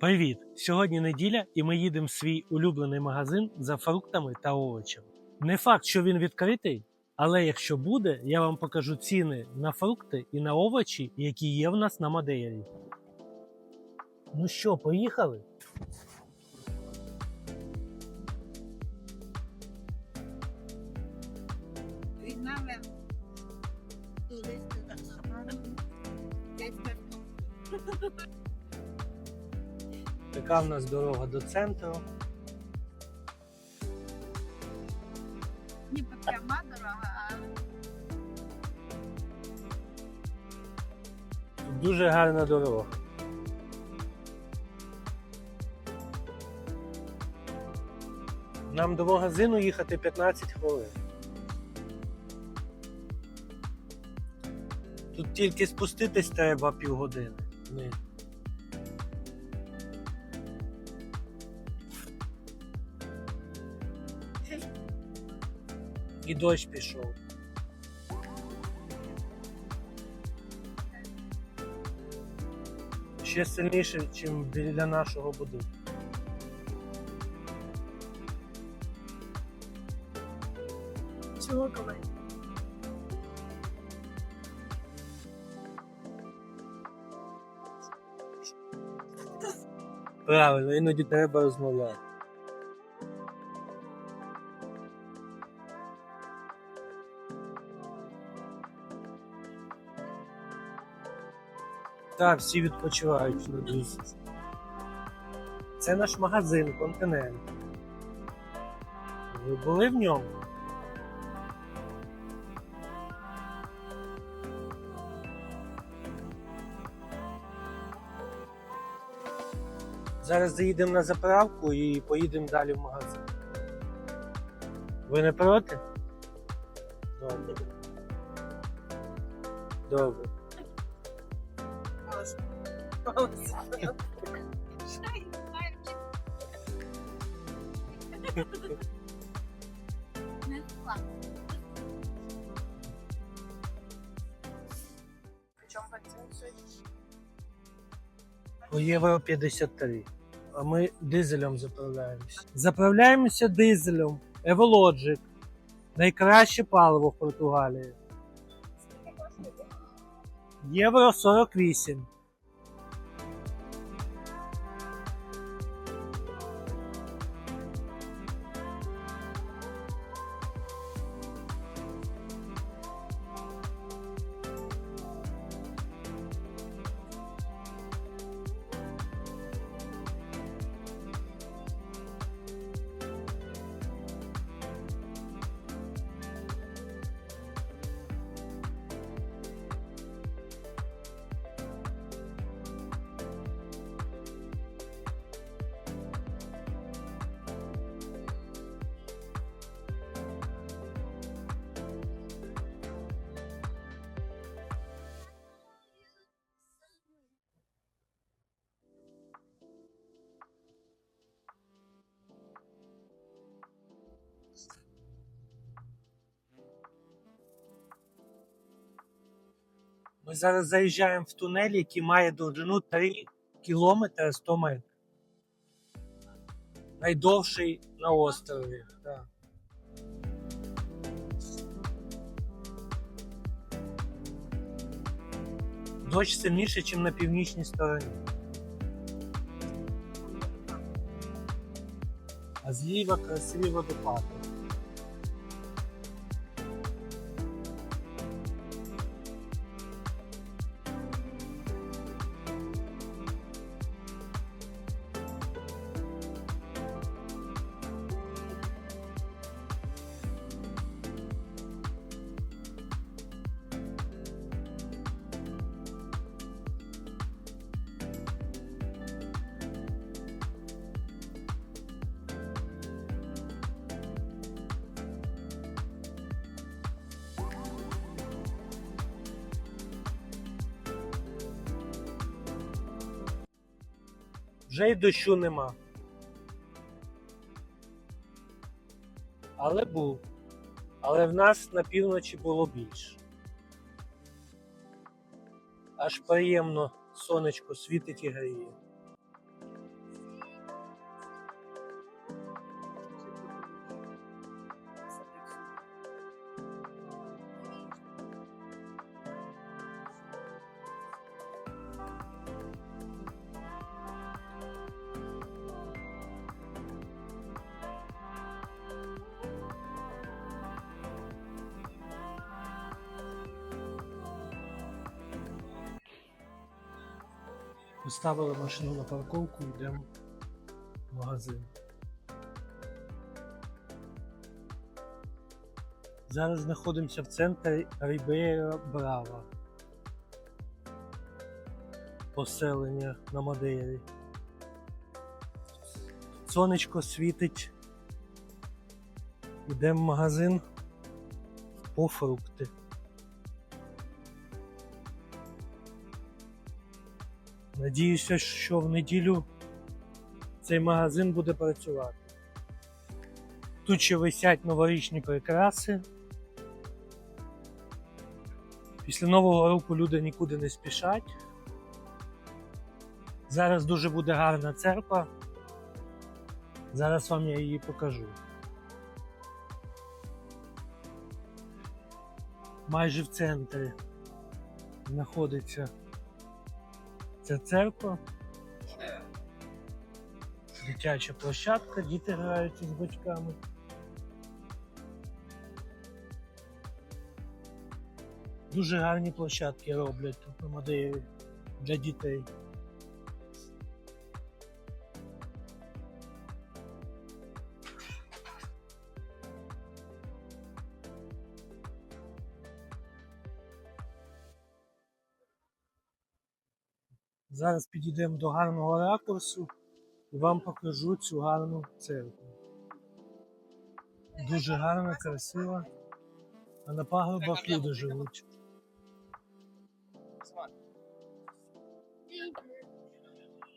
Привіт! Сьогодні неділя, і ми їдемо в свій улюблений магазин за фруктами та овочами. Не факт, що він відкритий, але якщо буде, я вам покажу ціни на фрукти і на овочі, які є в нас на Мадеєрі. Ну що, поїхали? Така в нас дорога до центру. Ніби пряма дорога, а Тут дуже гарна дорога. Нам до магазину їхати 15 хвилин. Тут тільки спуститись треба півгодини. Ні. І дощ пішов. Ще сильніше, ніж біля нашого будинку. чого коли? Правильно, іноді треба розмовляти. Так, всі відпочивають на дусі. Це наш магазин континент. Ви були в ньому? Зараз заїдемо на заправку і поїдемо далі в магазин. Ви не проти? Добре. Добре. Не. Причому бензин сьогодні? По євро 53. А ми дизелем заправляємося. Заправляємося дизелем. Еволоджик. Найкраще паливо в Португалії. Євро 48. Ми зараз заїжджаємо в тунель, який має довжину 3 кілометри 100 метрів. Найдовший на острові. Так. Дощ сильніше, ніж на північній стороні. А зліва красиві водопади. Вже й дощу нема. Але був. Але в нас на півночі було більше. Аж приємно сонечко світить і гріє. Поставили машину на парковку, йдемо в магазин. Зараз знаходимося в центрі Рібейра Брава. Поселення на Мадейрі. Сонечко світить. Йдемо в магазин по фрукти. Надіюся, що в неділю цей магазин буде працювати. Тут ще висять новорічні прикраси. Після Нового року люди нікуди не спішать. Зараз дуже буде гарна церква. Зараз вам я її покажу. Майже в центрі знаходиться ця церква. Дитяча площадка, діти граються з батьками. Дуже гарні площадки роблять тут на Мадеєві для дітей. Зараз підійдемо до гарного ракурсу і вам покажу цю гарну церкву. Дуже гарна, красива. А на пагорбах люди живуть.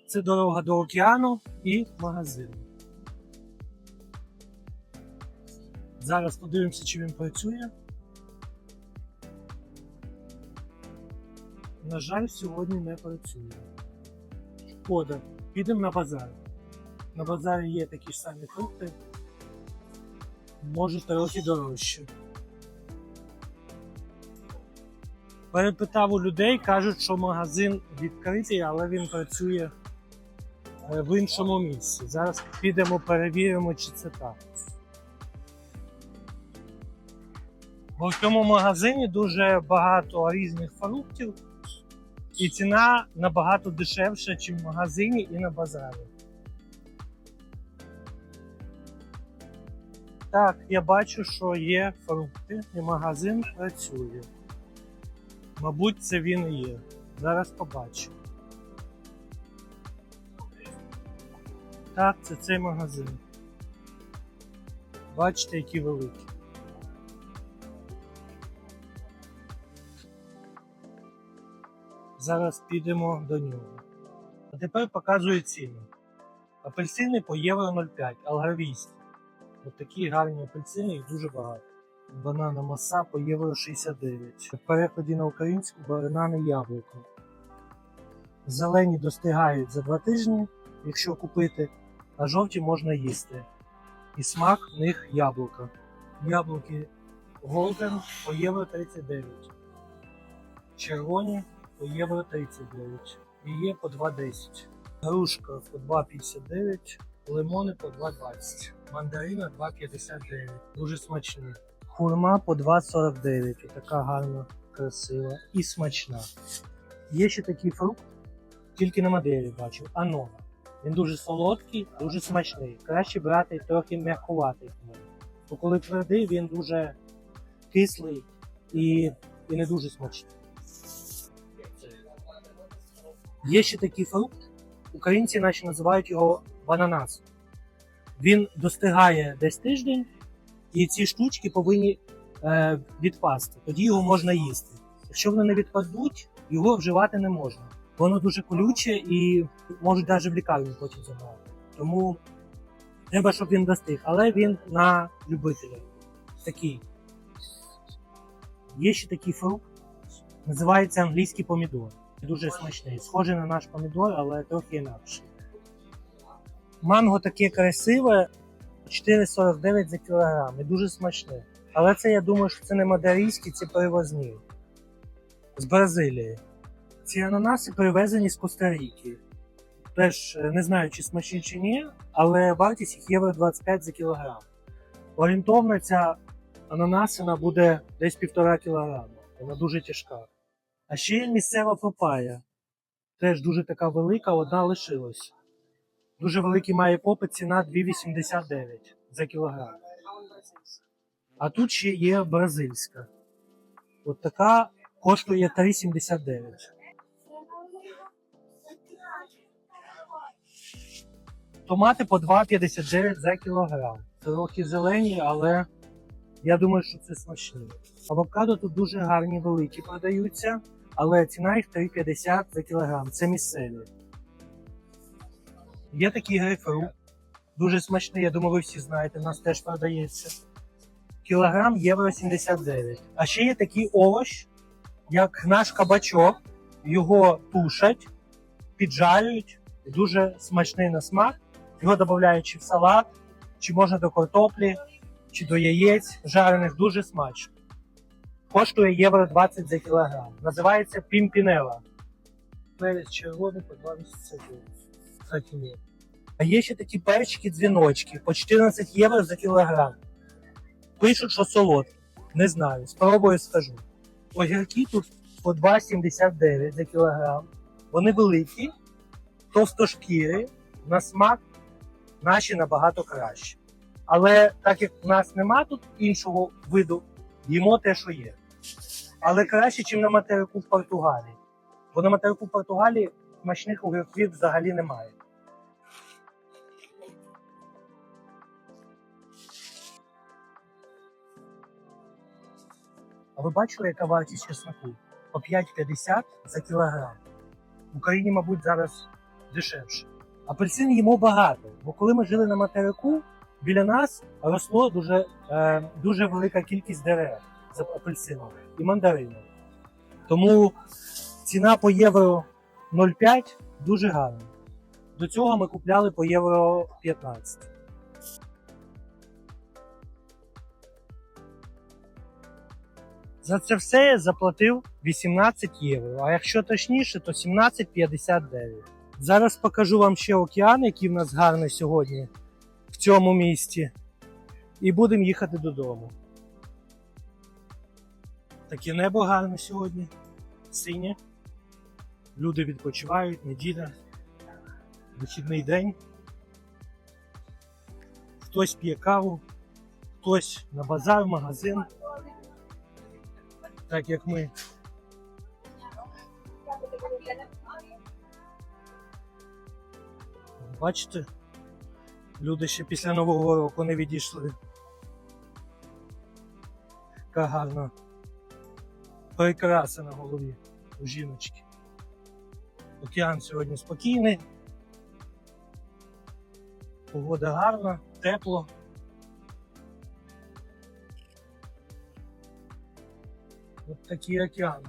Це дорога до океану і магазин. Зараз подивимося, чи він працює. На жаль, сьогодні не працює. Шкода. Підемо на базар. На базарі є такі ж самі фрукти. Може трохи дорожче. Перепитав у людей, кажуть, що магазин відкритий, але він працює е, в іншому місці. Зараз підемо перевіримо, чи це так. Бо в цьому магазині дуже багато різних фруктів, і ціна набагато дешевша, ніж в магазині і на базарі. Так, я бачу, що є фрукти, і магазин працює. Мабуть, це він і є. Зараз побачу. Так, це цей магазин. Бачите, які великі. Зараз підемо до нього. А тепер показую ціни. Апельсини по євро 0,5, алгравійські. Ось такі гарні апельсини, їх дуже багато. Банана маса по євро 69. В перекладі на українську банани яблуко. Зелені достигають за два тижні, якщо купити, а жовті можна їсти. І смак в них яблука. Яблуки Голден по євро 39. Червоні євро 39. І є по 2,10. Грушка по 2,59, лимони по 2,20. Мандарина 2,59. Дуже смачні. Хурма по 2,49. Така гарна, красива і смачна. Є ще такий фрукт, тільки на Мадейрі бачив. Анона. Він дуже солодкий, дуже смачний. Краще брати трохи м'якуватий. Бо коли твердий, він дуже кислий і, і не дуже смачний. Є ще такий фрукт, українці наші називають його бананас. Він достигає десь тиждень, і ці штучки повинні е, відпасти. Тоді його можна їсти. Якщо вони не відпадуть, його вживати не можна. Воно дуже колюче і можуть навіть в лікарню потім забрати. Тому треба, щоб він достиг. Але він на любителя. Такий. Є ще такий фрукт, називається англійський помідор. Дуже смачний. Схожий на наш помідор, але трохи інакший. Манго таке красиве, 4,49 за кілограм і дуже смачне. Але це я думаю, що це не мадарійські, це перевозні. З Бразилії. Ці ананаси привезені з Коста-Ріки. Теж е, не знаю, чи смачні чи ні, але вартість їх євро 25 за кілограм. Орієнтовно ця ананасина буде десь півтора кілограма. Вона дуже тяжка. А ще є місцева папая. теж дуже така велика, одна лишилась. Дуже великий має попит, ціна 2,89 за кілограм. А тут ще є бразильська. От така коштує 3,79. Томати по 2,59 за кілограм. Трохи зелені, але я думаю, що це смачні. Авокадо тут дуже гарні, великі продаються, але ціна їх 3,50 за кілограм. Це місцеві. Є такий грейпфрут. Дуже смачний, я думаю, ви всі знаєте, у нас теж продається. Кілограм євро 79. А ще є такий овощ, як наш кабачок. Його тушать, піджарюють. Дуже смачний на смак. Його додають чи в салат, чи можна до картоплі, чи до яєць жарених. Дуже смачно. Коштує євро 20 за кілограм. Називається пімпінела. Перець червоний по 20 гривень. А є ще такі перчики дзвіночки по 14 євро за кілограм. Пишуть, що солодкі. Не знаю. Спробую скажу. Огірки тут по 2,79 за кілограм. Вони великі, товстошкіри, на смак наші набагато краще. Але так як в нас нема тут іншого виду, їмо те, що є. Але краще, ніж на материку в Португалії. Бо на материку Португалії смачних огірків взагалі немає. А ви бачили, яка вартість чесноку? По 5,50 за кілограм. В Україні, мабуть, зараз дешевше. Апельсин їмо багато, бо коли ми жили на материку, біля нас росло дуже, е, дуже велика кількість дерев з апельсином і мандаринів. Тому ціна по євро 0,5 дуже гарна. До цього ми купляли по євро 15. За це все я заплатив 18 євро, а якщо точніше, то 17,59. Зараз покажу вам ще океан, який в нас гарний сьогодні в цьому місті. І будемо їхати додому. Таке небо гарне сьогодні, синє. Люди відпочивають, неділя, вихідний день. Хтось п'є каву, хтось на базар, в магазин так як ми. Бачите, люди ще після Нового року не відійшли. Яка гарна прикраса на голові у жіночки. Океан сьогодні спокійний. Погода гарна, тепло. От такий океан.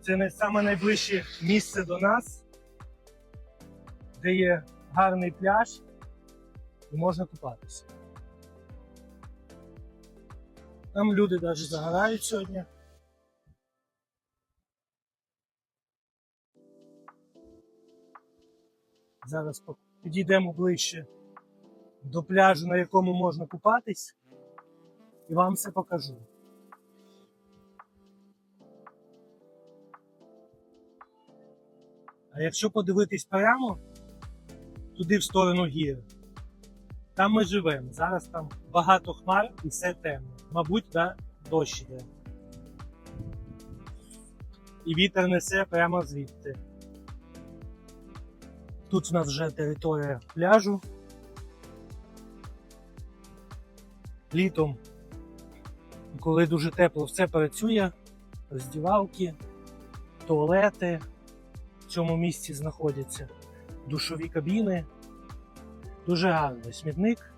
Це не саме найближче місце до нас, де є гарний пляж і можна купатися. Там люди навіть загорають сьогодні. Зараз підійдемо ближче до пляжу, на якому можна купатись, і вам все покажу. А якщо подивитись прямо туди в сторону гір, там ми живемо. Зараз там багато хмар і все темно. Мабуть, да, дощ іде. І вітер несе прямо звідти. Тут у нас вже територія пляжу. Літом, коли дуже тепло, все працює, роздівалки, туалети в цьому місці знаходяться, душові кабіни. Дуже гарний смітник.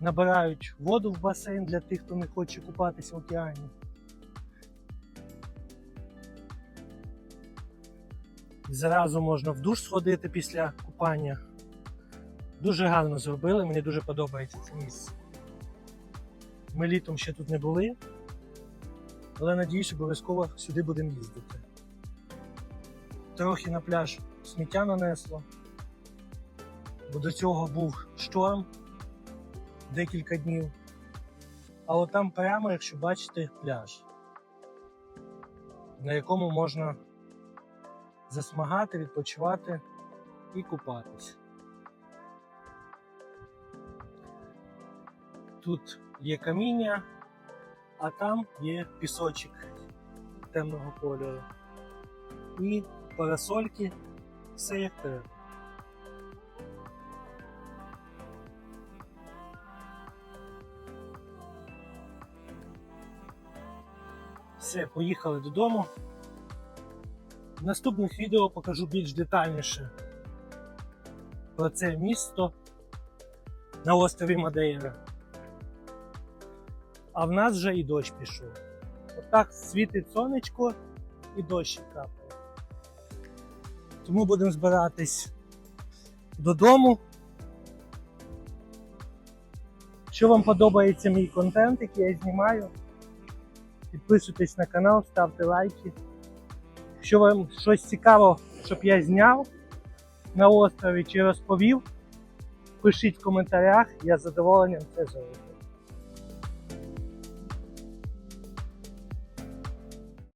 Набирають воду в басейн для тих, хто не хоче купатися в океані. Зразу можна в душ сходити після купання. Дуже гарно зробили, мені дуже подобається це місце. Ми літом ще тут не були, але надіюсь, обов'язково сюди будемо їздити. Трохи на пляж сміття нанесло, бо до цього був шторм декілька днів. А от там прямо, якщо бачите, пляж. на якому можна засмагати, відпочивати і купатись. Тут є каміння, а там є пісочок темного кольору. І парасольки, все як треба. Все, поїхали додому. В наступних відео покажу більш детальніше про це місто на острові Мадейра. А в нас вже і дощ пішов. Отак світить сонечко і дощ капає. Тому будемо збиратись додому. Якщо вам подобається мій контент, який я знімаю, підписуйтесь на канал, ставте лайки. Якщо вам щось цікаво, щоб я зняв на острові чи розповів, пишіть в коментарях, я з задоволенням це зроблю.